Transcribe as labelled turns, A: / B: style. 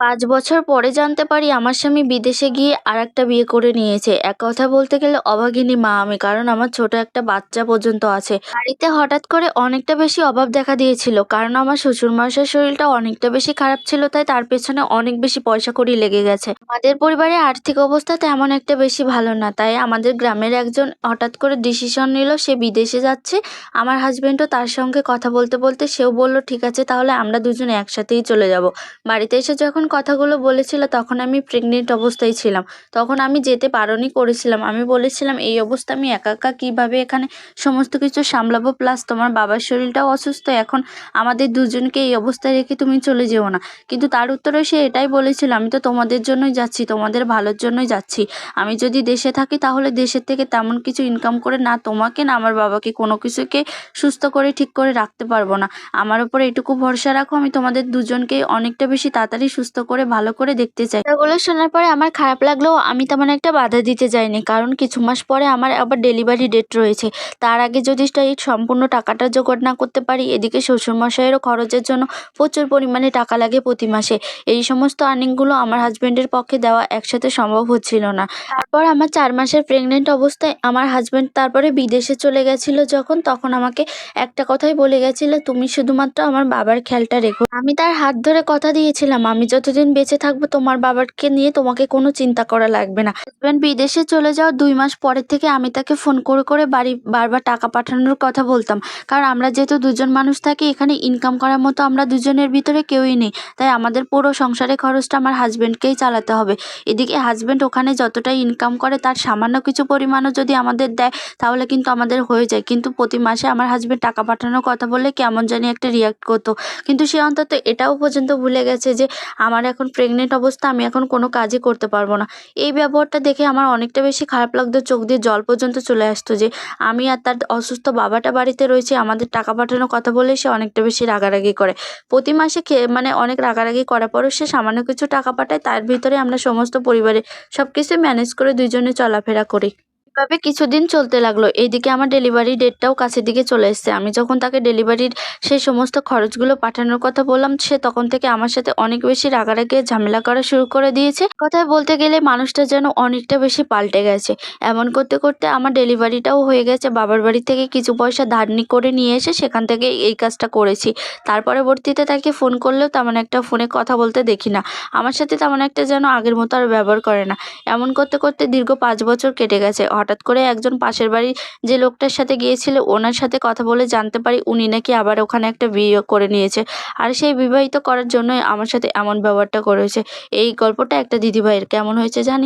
A: পাঁচ বছর পরে জানতে পারি আমার স্বামী বিদেশে গিয়ে আর একটা বিয়ে করে নিয়েছে। এক কথা বলতে গেলে অভাগিনী মা আমি, কারণ আমার ছোট একটা বাচ্চা পর্যন্ত আছে। বাড়িতে হঠাৎ করে অনেকটা বেশি অভাব দেখা দিয়েছিল, কারণ আমার শ্বশুরমশাইয়ের শরীরটা অনেকটা বেশি খারাপ ছিল, তাই তার পেছনে অনেক বেশি পয়সা কড়ি লেগে গেছে। আমাদের পরিবারের আর্থিক অবস্থা তেমন একটা বেশি ভালো না, তাই আমাদের গ্রামের একজন হঠাৎ করে ডিসিশন নিল, সে বিদেশে যাচ্ছে। আমার হাজবেন্ডও তার সঙ্গে কথা বলতে বলতে সেও বলল, ঠিক আছে, তাহলে আমরা দুজনে একসাথেই চলে যাব। বাড়িতে এসে যখন কথাগুলো বলেছিল, তখন আমি প্রেগনেন্ট অবস্থায় ছিলাম। তখন আমি যেতে বারণই করেছিলাম। আমি বলেছিলাম, এই অবস্থা, আমি একা একা কীভাবে এখানে সমস্ত কিছু সামলাবো? প্লাস তোমার বাবার শরীরটাও অসুস্থ। এখন আমাদের দুজনকে এই অবস্থায় রেখে তুমি চলে যেও না। কিন্তু তার উত্তরে সে এটাই বলেছিল, আমি তো তোমাদের জন্যই যাচ্ছি, তোমাদের ভালোর জন্যই যাচ্ছি। আমি যদি দেশে থাকি, তাহলে দেশের থেকে তেমন কিছু ইনকাম করে না তোমাকে, না আমার বাবাকে, কোনো কিছুকে সুস্থ করে, ঠিক করে রাখতে পারব না। আমার ওপর এটুকু ভরসা রাখো, আমি তোমাদের দুজনকে অনেকটা বেশি তাড়াতাড়ি সুস্থ করে, ভালো করে দেখতে চাই। এগুলো শোনার পরে আমার খারাপ লাগলেও আমি তেমন একটা বাধা দিতে যাইনি, কারণ কিছু মাস পরে আমার আবার ডেলিভারি ডেট রয়েছে। তার আগে যদি এই সম্পূর্ণ টাকাটা জোগাড় না করতে পারি, এদিকে শ্বশুরমশাইয়েরও খরচের জন্য প্রচুর পরিমাণে টাকা লাগে প্রতি মাসে। এই সমস্ত আর্নিংগুলো আমার হাজব্যান্ডের পক্ষে দেওয়া একসাথে সম্ভব হচ্ছিল না। তারপর আমার চার মাসের প্রেগনেন্ট অবস্থায় আমার হাজব্যান্ড তারপরে বিদেশে চলে গেছিল যখন, তখন আমাকে একটা কথাই বলে গেছিল, তুমি শুধুমাত্র আমার বাবার খেয়ালটা রেখো। আমি তার হাত ধরে কথা দিয়েছিলাম, আমি যতদিন বেঁচে থাকব তোমার বাবাকে নিয়ে তোমাকে কোনো চিন্তা করা লাগবে না। হাজব্যান্ড বিদেশে চলে যাওয়ার দুই মাস পরের থেকে আমি তাকে ফোন করে করে বাড়ি, বারবার টাকা পাঠানোর কথা বলতাম। কারণ আমরা যেহেতু দুজন মানুষ থাকি, এখানে ইনকাম করার মতো আমরা দুজনের ভিতরে কেউই নেই। তাই আমাদের পুরো সংসারের খরচটা আমার হাজব্যান্ডকেই চালাতে হবে। এদিকে হাজব্যান্ড ওখানে যতটা ইনকাম করে, তার সামান্য কিছু পরিমাণও যদি আমাদের দেয়, তাহলে কিন্তু আমাদের হয়ে যায়। কিন্তু প্রতি মাসে আমার হাজব্যান্ড টাকা পাঠানোর কথা বললে কেমন জানি একটা রিয়াক্ট করতো। কিন্তু সে অন্তত এটাও পর্যন্ত ভুলে গেছে যে আমার এখন প্রেগনেন্ট অবস্থা, আমি এখন কোনো কাজই করতে পারব না। এই ব্যবহারটা দেখে আমার অনেকটা বেশি খারাপ লাগতো, চোখ দিয়ে জল পর্যন্ত চলে আসতো যে আমি আর তার অসুস্থ বাবাটা বাড়িতে রয়েছে, আমাদের টাকা পাঠানোর কথা বলে সে অনেকটা বেশি রাগারাগি করে। প্রতি মাসে মানে অনেক রাগারাগি করার পরেও সে সামান্য কিছু টাকা পাঠায়, তার ভিতরে আমরা সমস্ত পরিবারে সব কিছু ম্যানেজ করে দুইজনে চলাফেরা করি। এভাবে কিছুদিন চলতে লাগল। এইদিকে আমার ডেলিভারি ডেটটাও কাছের দিকে চলে এসছে। আমি যখন তাকে ডেলিভারির সেই সমস্ত খরচগুলো পাঠানোর কথা বললাম, সে তখন থেকে আমার সাথে অনেক বেশি রাগারাগি ঝামেলা করা শুরু করে দিয়েছে। কথায় বলতে গেলে মানুষটা যেন অনেকটা বেশি পাল্টে গেছে। এমন করতে করতে আমার ডেলিভারিটাও হয়ে গেছে। বাবার বাড়ি থেকে কিছু পয়সা ধারনি করে নিয়ে এসে সেখান থেকে এই কাজটা করেছি। তার পরবর্তীতে তাকে ফোন করলেও তেমন একটা ফোনে কথা বলতে দেখি না। আমার সাথে তেমন একটা যেন আগের মতো আর ব্যবহার করে না। এমন করতে করতে দীর্ঘ পাঁচ বছর কেটে গেছে। হঠাৎ করে একজন পাশের বাড়ি যে লোকটার সাথে গিয়েছিল, ওনার সাথে কথা বলে জানতে পারি উনি নাকি আবার ওখানে একটা বিয়ে করে নিয়েছে। আর সেই বিবাহিত করার জন্যই আমার সাথে এমন ব্যবহারটা করেছে। এই গল্পটা একটা দিদিভাইয়ের। কেমন হয়েছে জানি